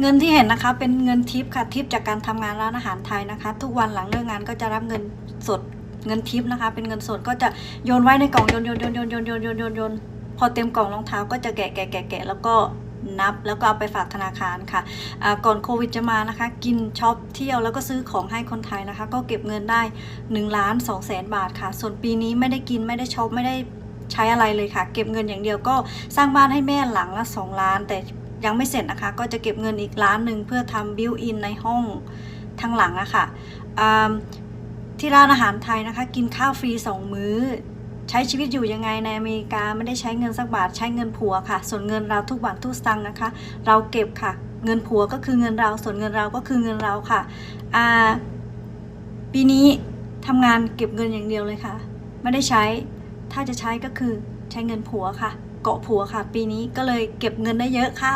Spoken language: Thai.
เงินที่เห็นนะคะเป็นเงินทิปค่ะทิปจากการทำงานร้านอาหารไทยนะคะ ทุกวันหลังเลิกงานก็จะรับเงินสดเงินทิปนะคะ เป็นเงินสดก็จะโยนไว้ในกล่องโยนโยนโยนโยนโยนโยนโยนโยนโยนพอเต็มกล่องรองเท้าก็จะแกะแกะแกะแกะแล้วก็นับแล้วก็เอาไปฝากธนาคารค่ะก่อนโควิดจะมานะคะ กินช็อปเที่ยวแล้วก็ซื้อของให้คนไทยนะคะ ก็เก็บเงินได้1ล้าน2แสนบาทค่ะ ส่วนปีนี้ไม่ได้กินไม่ได้ช็อปไม่ได้ใช้อะไรเลยค่ะ เก็บเงินอย่างเดียวก็สร้างบ้านให้แม่หลังละ2ล้านแต่ ยังไม่เสร็จนะคะ ก็จะเก็บเงินอีกล้านหนึ่งเพื่อทำบิวอินในห้องทั้งหลังอะค่ะอ่าที่ร้านอาหารไทยนะคะ กินข้าวฟรีสองมื้อ ใช้ชีวิตอยู่ยังไงในอเมริกาไม่ได้ใช้เงินสักบาทใช้เงินผัวค่ะ ส่วนเงินเราทุกบาททุกสตางค์นะคะ เราเก็บค่ะ เงินผัวก็คือเงินเรา ส่วนเงินเราก็คือเงินเราค่ะปีนี้ทำงานเก็บเงินอย่างเดียวเลยค่ะ ไม่ได้ใช้ถ้าจะใช้ก็คือ ใช้เงินผัวค่ะ เกาะผัวค่ะ ปีนี้ก็เลยเก็บเงินได้เยอะค่ะ